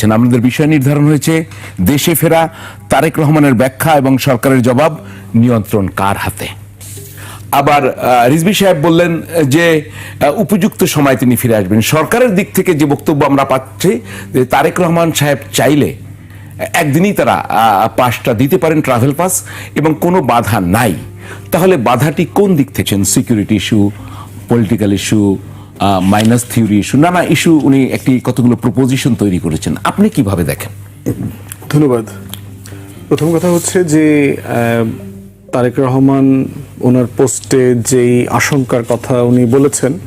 করেছেন। আমাদের বিষয় নির্ধারণ হয়েছে, দেশে ফেরা তারেক রহমানের ব্যাখ্যা এবং সরকারের জবাব নিয়ন্ত্রণ কার হাতে? আবার রিজভী সাহেব বললেন যে উপযুক্ত সময় তিনি ফিরে আসবেন। সরকারের দিক থেকে যে বক্তব্য আমরা পাচ্ছি, যে তারেক রহমান সাহেব চাইলে, একদিনই তারা পাসটা দিতে পারেন ট্রাভেল পাস এবং কোনো বাধা নাই। তাহলে বাধাটি কোন দিক থেকে? Security issue political issue minus theory issue নানা ইস্যু উনি একটি কতগুলো প্রপোজিশন তৈরি করেছেন। আপনি কীভাবে দেখেন? ধন্যবাদ। প্রথম কথা হচ্ছে যে তারেক রহমান ওনার পোস্টে যেই আশঙ্কার কথা উনি বলেছেন,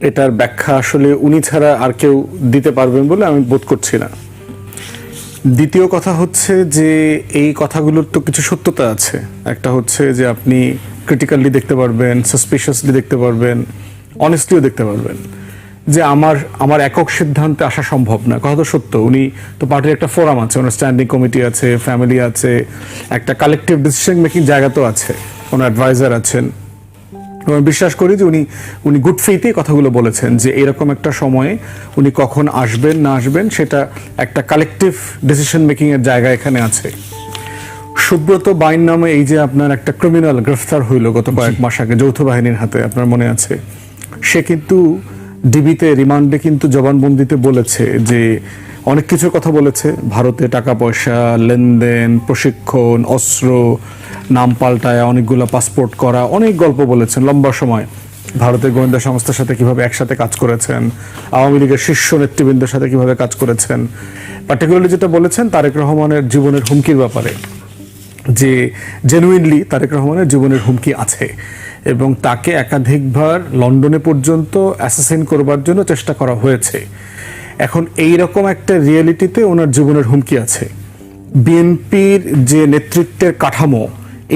এটার ব্যাখ্যা আসলে উনি ছাড়া আর কেউ দিতে পারবেন বলে আমি বোধ করছি না। দ্বিতীয় কথা হচ্ছে যে, এই কথাগুলোর তো কিছু সত্যতা আছে। একটা হচ্ছে যে, আপনি ক্রিটিক্যালি দেখতে পারবেন সাসপিশিয়াসলি দেখতে পারবেন অনেস্টলিও দেখতে পারবেন যে আমার আমার একক সিদ্ধান্তে আসা সম্ভব না। কথা তো সত্য উনি তো পার্টির একটা ফোরাম আছে ওনার স্ট্যান্ডিং কমিটি আছে ফ্যামিলি আছে একটা কালেকটিভ ডিসিশন মেকিং জায়গা তো আছে ওনার অ্যাডভাইজার আছেন। এবং বিশ্বাস করি যে উনি উনি গুড ফেইতে কথাগুলো বলেছেন যে এরকম একটা সময়ে উনি কখন আসবেন না আসবেন সেটা একটা কালেকটিভ ডিসিশন মেকিংয়ের জায়গা এখানে আছে। সুব্রত বাইন নামে এই যে আপনার একটা ক্রিমিনাল গ্রেফতার হইল গত কয়েক মাস আগে যৌথ বাহিনীর হাতে আপনার মনে আছে? সে কিন্তু ডিবিতে রিমান্ডে কিন্তু জবানবন্দিতে বলেছে যে অনেক কিছুর কথা বলেছে। ভারতে টাকা পয়সা লেনদেন, প্রশিক্ষণ, অস্ত্র, নাম পাল্টায়, অনেকগুলো পাসপোর্ট করা, অনেক গল্প বলেছেন লম্বা সময়। ভারতের গোয়েন্দা সংস্থার সাথে কীভাবে একসাথে কাজ করেছেন, আওয়ামী লীগের শীর্ষ নেতৃবৃন্দের সাথে কীভাবে কাজ করেছেন পার্টিকুলারলি যেটা বলেছেন তারেক রহমানের জীবনের হুমকির ব্যাপারে, যে জেনুইনলি তারেক রহমানের জীবনের হুমকি আছে। এবং তাকে একাধিকবার লন্ডনে পর্যন্ত অ্যাসাসিন করবার জন্য চেষ্টা করা হয়েছে। এখন এই রকম একটা রিয়েলিটিতে ওনার জীবনের হুমকি আছে। বিএনপির যে নেতৃত্বের কাঠামো,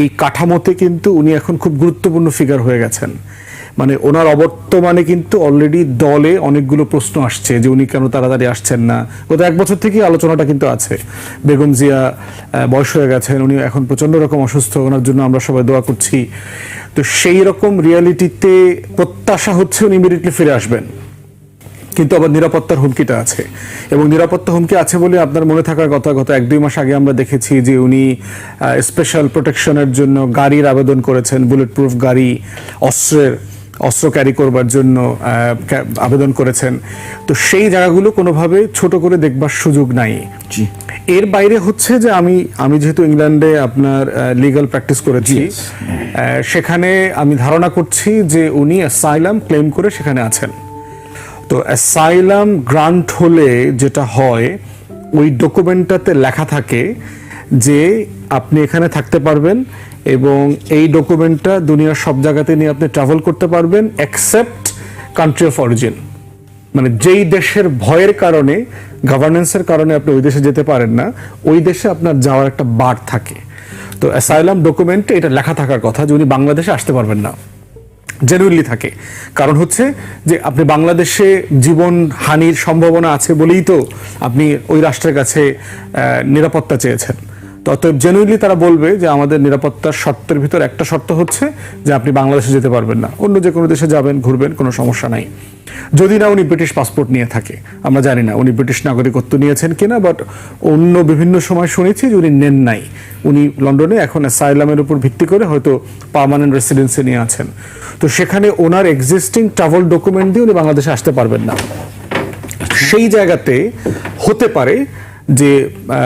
এই কাঠামোতে কিন্তু উনি এখন খুব গুরুত্বপূর্ণ ফিগার হয়ে গেছেন। মানে ওনার অবর্তমানে কিন্তু অলরেডি দলে অনেকগুলো প্রশ্ন আসছে যে উনি কেন তাড়াতাড়ি আসছেন না। গত এক বছর থেকেই আলোচনাটা কিন্তু আছে। বেগম জিয়া বয়স হয়ে গেছেন, উনি এখন প্রচণ্ড রকম অসুস্থ, ওনার জন্য আমরা সবাই দোয়া করছি। তো সেই রকম রিয়ালিটিতে প্রত্যাশা হচ্ছে উনি ইমিডিয়েটলি ফিরে আসবেন। কিন্তু আবার নিরাপত্তার হুমকিটা আছে। এবং নিরাপত্তা হুমকি আছে বলে আপনার মনে থাকার কথা, গত এক দুই মাস আগে আমরা দেখেছি যে উনি স্পেশাল প্রোটেকশনের জন্য গাড়ির আবেদন করেছেন বুলেট প্রুফ গাড়ি, অস্ত্রের অস্ত্র ক্যারি করবার জন্য আবেদন করেছেন। তো সেই জায়গাগুলো কোনোভাবে ছোট করে দেখবার সুযোগ নাই। জি। এর বাইরে হচ্ছে যে আমি আমি যেহেতু ইংল্যান্ডে আপনার লিগ্যাল প্র্যাকটিস করেছি সেখানে আমি ধারণা করছি যে উনি অ্যাসাইলাম ক্লেম করে সেখানে আছেন। তো অ্যাসাইলাম গ্রান্ট হলে যেটা হয় ওই ডকুমেন্টটাতে লেখা থাকে যে আপনি এখানে থাকতে পারবেন এবং এই ডকুমেন্টটা দুনিয়ার সব জায়গাতে নিয়ে আপনি ট্রাভেল করতে পারবেন অ্যাকসেপ্ট কান্ট্রি অফ অরিজিন মানে যেই দেশের ভয়ের কারণে গভর্নেন্সের কারণে আপনি ওই দেশে যেতে পারেন না, ওই দেশে আপনার যাওয়ার একটা বার থাকে। তো অ্যাসাইলাম ডকুমেন্টে এটা লেখা থাকার কথা যে উনি বাংলাদেশে আসতে পারবেন না। জেনুইনলি থাকে। কারণ হচ্ছে যে আপনি বাংলাদেশে জীবন হানির সম্ভাবনা আছে বলেই তো আপনি ওই রাষ্ট্রের কাছে নিরাপত্তা চেয়েছেন। অতএব জেনুইনলি তারা বলবে যে আমাদের নিরাপত্তার শর্তের ভিতর একটা শর্ত হচ্ছে যে আপনি বাংলাদেশে যেতে পারবেন না। অন্য যে কোনো দেশে যাবেন, ঘুরবেন, কোনো সমস্যা নাই। যদি না উনি ব্রিটিশ পাসপোর্ট নিয়ে থাকে, আমরা জানি না উনি ব্রিটিশ নাগরিকত্ব নিয়েছেন কিনা বাট অন্য বিভিন্ন সময় শুনেছি যে উনি নেন নাই। উনি লন্ডনে এখন অ্যাসাইলামের উপর ভিত্তি করে হয়তো পার্মানেন্ট রেসিডেন্সি নিয়ে আছেন। তো সেখানে ওনার এক্সিস্টিং ট্রাভেল ডকুমেন্ট দিয়ে উনি বাংলাদেশে আসতে পারবেন না। সেই জায়গাতে হতে পারে যে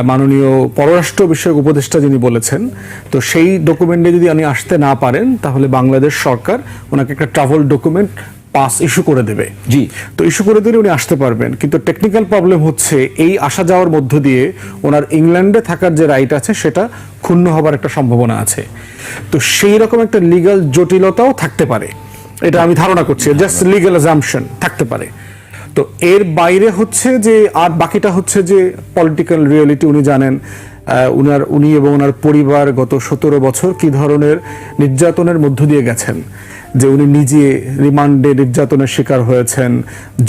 মাননীয় পররাষ্ট্র বিষয়ক উপদেষ্টা যিনি বলেছেন তো সেই ডকুমেন্টে যদি উনি আসতে না পারেন তাহলে বাংলাদেশ সরকার ওনাকে একটা ট্রাভেল ডকুমেন্ট পাস ইস্যু করে দেবে। জি। তো ইস্যু করে দিলে উনি আসতে পারবেন। কিন্তু টেকনিক্যাল প্রবলেম হচ্ছে এই আসা যাওয়ার মধ্য দিয়ে ওনার ইংল্যান্ডে থাকার যে রাইট আছে সেটা ক্ষুণ্ণ হবার একটা সম্ভাবনা আছে। তো সেই রকম একটা লিগাল জটিলতাও থাকতে পারে। এটা আমি ধারণা করছি জাস্ট লিগ্যাল অ্যাজাম্পশন থাকতে পারে। তো এর বাইরে হচ্ছে যে, আর বাকিটা হচ্ছে যে পলিটিক্যাল রিয়েলিটি উনি জানেন উনার, উনি এবং ওনার পরিবার গত সতেরো বছর কি ধরনের নির্যাতনের মধ্য দিয়ে গেছেন? যে উনি নিজে রিমান্ডে নির্যাতনের শিকার হয়েছেন,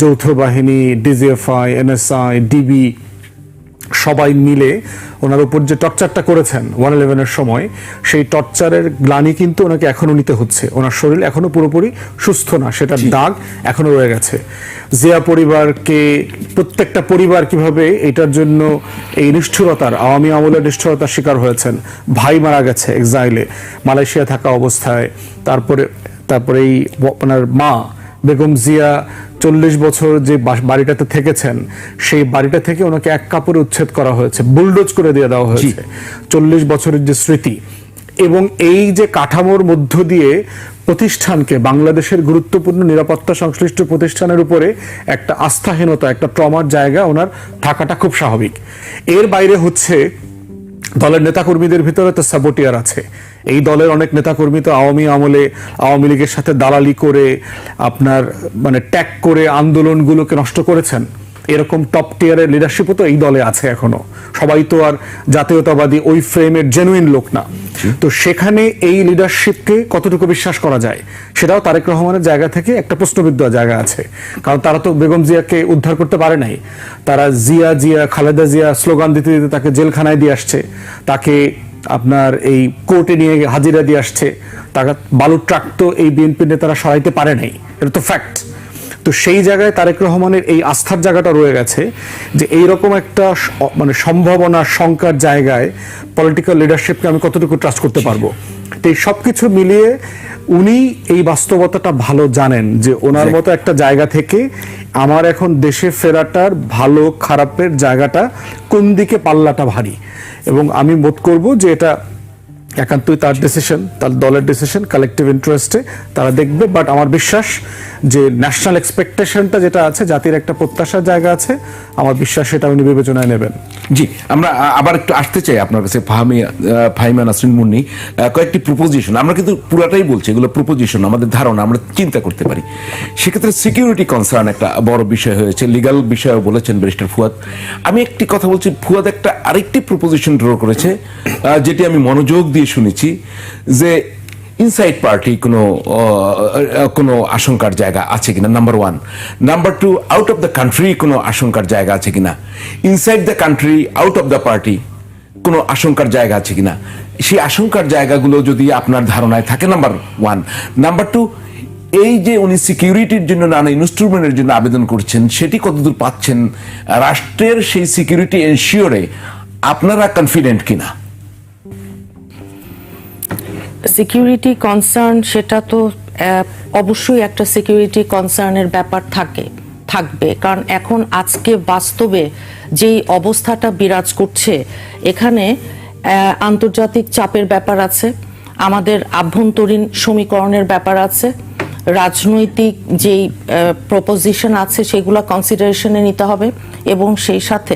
যৌথ বাহিনী, ডিজিএফআই, এনএসআই, ডিবি সবাই মিলে ওনার উপর যে টর্চারটা করেছেন ওয়ান ইলেভেনের সময় সেই টর্চারের গ্লানি কিন্তু ওনাকে এখনও নিতে হচ্ছে। ওনার শরীর এখনও পুরোপুরি সুস্থ না সেটার দাগ এখনও রয়ে গেছে। জিয়া পরিবারকে প্রত্যেকটা পরিবার কীভাবে এটার জন্য এই নিষ্ঠুরতার আওয়ামী আমলের নিষ্ঠুরতার শিকার হয়েছেন। ভাই মারা গেছে এক্সাইলে মালয়েশিয়া থাকা অবস্থায়। তারপরে তারপরে এই আপনার মা বেগম জিয়া চল্লিশ বছর যে বাড়িটাতে থেকেছেন সেই বাড়িটা থেকে ওনাকে এক কাপড়ে উচ্ছেদ করা হয়েছে বুলডোজ করে দিয়ে দেওয়া হয়েছে। চল্লিশ বছরের যে স্মৃতি। এবং এই যে কাঠামোর মধ্য দিয়ে প্রতিষ্ঠানকে বাংলাদেশের গুরুত্বপূর্ণ নিরাপত্তা সংশ্লিষ্ট প্রতিষ্ঠানের উপরে একটা আস্থাহীনতা একটা ট্রমার জায়গা ওনার থাকাটা খুব স্বাভাবিক। এর বাইরে হচ্ছে দলের নেতাকর্মীদের ভিতরে তো সাবোটিয়ার আছে। এই দলের অনেক নেতাকর্মী তো আওয়ামী আমলে আওয়ামী লীগের সাথে দালালি করে, আপনার মানে ট্যাগ করে আন্দোলনগুলোকে নষ্ট করেছেন। এরকম টপ টিয়ারের লিডারশিপও তো এই দলে আছে এখনও। সবাই তো আর জাতীয়তাবাদী ওই ফ্রেমের জেনুইন লোক না। তো সেখানে এই লিডারশিপকে কতটুকু বিশ্বাস করা যায়? সেটাও তারেক রহমানের জায়গা থেকে একটা প্রশ্নবিদ্ধ জায়গা আছে। কারণ তারা তো বেগম জিয়াকে উদ্ধার করতে পারে নাই। তারা জিয়া জিয়া খালেদা জিয়া স্লোগান দিতে দিতে তাকে জেলখানায় দিয়ে আসছে। তাকে আপনার এই কোর্টে নিয়ে হাজিরা দিয়ে আসছে। তারা বালুর ট্রাক তো এই বিএনপি নেতারা সরাইতে পারে নাই। এটা তো ফ্যাক্ট তো সেই জায়গায় তারেক রহমানের এই আস্থার জায়গাটা রয়ে গেছে যে এইরকম একটা মানে সম্ভাবনা শঙ্কার জায়গায় পলিটিক্যাল লিডারশিপকে আমি কতটুকু ট্রাস্ট করতে পারব? তো এই সব কিছু মিলিয়ে উনি এই বাস্তবতাটা ভালো জানেন যে ওনার মতো একটা জায়গা থেকে আমার এখন দেশে ফেরাটার ভালো খারাপের জায়গাটা কোন দিকে পাল্লাটা ভারী? এবং আমি বোধ করব যে এটা একান্তই তার ডিসিশন তার দলের ডিসিশন কালেকটিভ ইন্টারেস্টে তারা দেখবে। বাট আমার বিশ্বাস যে ন্যাশনাল এক্সপেকটেশনটা যেটা আছে, জাতির একটা প্রত্যাশার জায়গা আছে, আমার বিশ্বাস সেটা উনি বিবেচনায় নেবেন। জি, আমরা আবার একটু আসতে চাই আপনার কাছে, ফাহামি ফাহিমা নাসরিন মুন্নি। কয়েকটি প্রপোজিশন আমরা কিন্তু পুরাটাই বলছি, এগুলো প্রপোজিশন আমাদের ধারণা, আমরা চিন্তা করতে পারি। সেক্ষেত্রে সিকিউরিটি কনসার্ন একটা বড় বিষয় হয়েছে লিগাল বিষয়ও বলেছেন ব্যারিস্টার ফুয়াদ। আমি একটি কথা বলছি, ফুয়াদ একটা আরেকটি প্রপোজিশন ড্র করেছে যেটি আমি মনোযোগ দিয়ে শুনেছি যে ইনসাইড পার্টি কোনো কোনো আশঙ্কার জায়গা আছে কিনা number one number two out of the country কোনো আশঙ্কার জায়গা আছে কিনা? Inside the country out of the party কোনো আশঙ্কার জায়গা আছে কিনা? সেই আশঙ্কার জায়গাগুলো যদি আপনার ধারণায় থাকে নাম্বার ওয়ান নাম্বার টু এই যে উনি সিকিউরিটির জন্য, নানা ইনস্ট্রুমেন্টের জন্য আবেদন করছেন, সেটি কতদূর পাচ্ছেন? রাষ্ট্রের সেই সিকিউরিটি এনশিওরে আপনারা কনফিডেন্ট কিনা? সিকিউরিটি কনসার্ন সেটা তো অবশ্যই একটা সিকিউরিটি কনসার্নের ব্যাপার থাকে, থাকবে। কারণ এখন আজকে বাস্তবে যেই অবস্থাটা বিরাজ করছে, এখানে আন্তর্জাতিক চাপের ব্যাপার আছে, আমাদের আভ্যন্তরীণ সমীকরণের ব্যাপার আছে রাজনৈতিক যেই প্রপোজিশন আছে সেগুলো কনসিডারেশনে নিতে হবে এবং সেই সাথে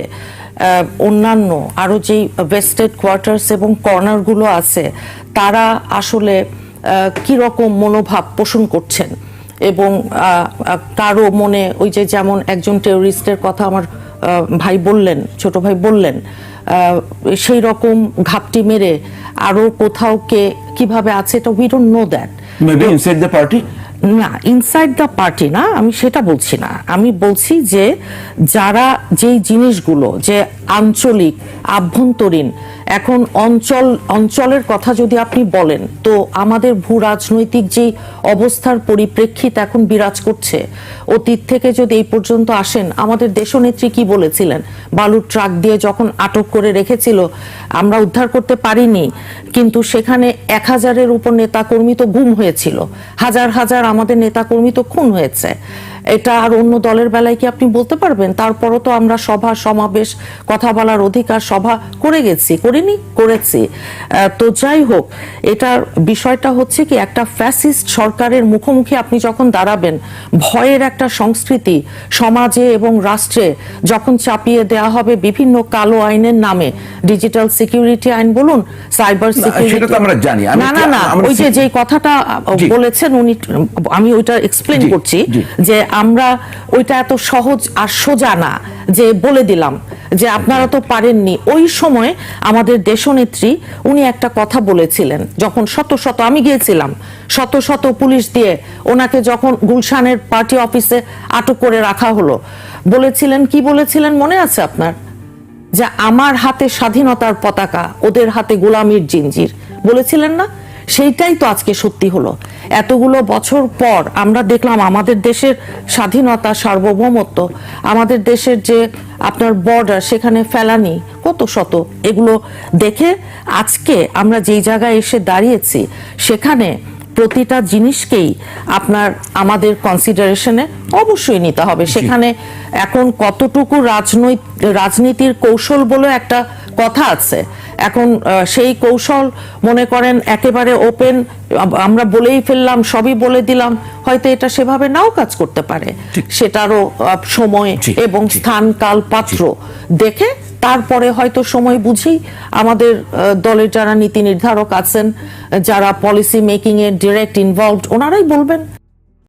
অন্যান্য আরও যেই ওয়েস্টেড কোয়ার্টার্স এবং কর্নারগুলো আছে, তারা আসলে কি রকম মনোভাব পোষণ করছেন? এবং কারও মনে ওই যে যেমন একজন টেররিস্টের কথা আমার ভাই বললেন, ছোট ভাই বললেন সেই রকম ঘাপটি মেরে আরও কোথাও কে কীভাবে আছে এটা we don't know that maybe inside the party না ইনসাইড দ্য পার্টি না, আমি সেটা বলছি না। আমি বলছি যে যারা যেই জিনিসগুলো, যে আঞ্চলিক, আভ্যন্তরীণ এখন অঞ্চল, অঞ্চলের কথা যদি আপনি বলেন, তো আমাদের ভূ রাজনৈতিক যেই অবস্থার পরিপ্রেক্ষিত এখন বিরাজ করছে, অতীত থেকে যদি এই পর্যন্ত আসেন, আমাদের দেশনেত্রী কি বলেছিলেন? বালুর ট্রাক দিয়ে যখন আটক করে রেখেছিল, আমরা উদ্ধার করতে পারিনি, কিন্তু সেখানে এক হাজারের উপর নেতাকর্মী তো গুম হয়েছিল। হাজার হাজার আমাদের নেতাকর্মী তো খুন হয়েছে। এটা আর অন্য দলের বেলায় কি আপনি বলতে পারবেন? তারপরও তো আমরা সভা সমাবেশ কথা বলার অধিকার সভা করে গেছি করিনি করেছি। তো যাই হোক এটার বিষয়টা হচ্ছে কি একটা ফ্যাসিস্ট সরকারের মুখোমুখি আপনি যখন দাঁড়াবেন ভয়ের একটা সংস্কৃতি সমাজে এবং রাষ্ট্রে যখন চাপিয়ে দেওয়া হবে বিভিন্ন কালো আইনের নামে ডিজিটাল সিকিউরিটি আইন বলুন সাইবার সিকিউরিটি। আমরা জানি। না না না ওই যে যে কথাটা বলেছেন উনি আমি ওইটা এক্সপ্লেন করছি যে আমরা ওইটা এত সহজ আর সোজা না, যে বলে দিলাম, যে আপনারা তো পারেননি। ওই সময় আমাদের দেশনেত্রী, উনি একটা কথা বলেছিলেন, যখন শত শত, আমি গিয়েছিলাম, শত শত পুলিশ দিয়ে ওনাকে যখন গুলশানের পার্টি অফিসে আটক করে রাখা হলো, বলেছিলেন, কি বলেছিলেন মনে আছে আপনার? যে আমার হাতে স্বাধীনতার পতাকা, ওদের হাতে গোলামির জিঞ্জির। বলেছিলেন না? সেইটাই তো আজকে সত্যি হলো। এতগুলো বছর পর আমরা দেখলাম আমাদের দেশের স্বাধীনতা, সার্বভৌমত্ব, আমাদের দেশের যে আপনার বর্ডার সেখানে ফেলানি, কত শত, এগুলো দেখে আজকে আমরা যেই জায়গায় এসে দাঁড়িয়েছি, সেখানে প্রতিটা জিনিসকেই আপনার আমাদের কনসিডারেশনে অবশ্যই নিতে হবে। সেখানে এখন কতটুকু রাজনৈতিক রাজনীতির কৌশল বলে একটা কথা আছে। এখন সেই কৌশল মনে করেন একেবারে ওপেন আমরা বলেই ফেললাম সবই বলে দিলাম হয়তো এটা সেভাবে নাও কাজ করতে পারে। সেটারও সময় এবং স্থান কাল পাত্র দেখে তারপরে হয়তো সময় বুঝেই আমাদের দলের যারা নীতি নির্ধারক আছেন, যারা পলিসি মেকিং এ ডিরেক্ট ইনভলভড ওনারাই বলবেন।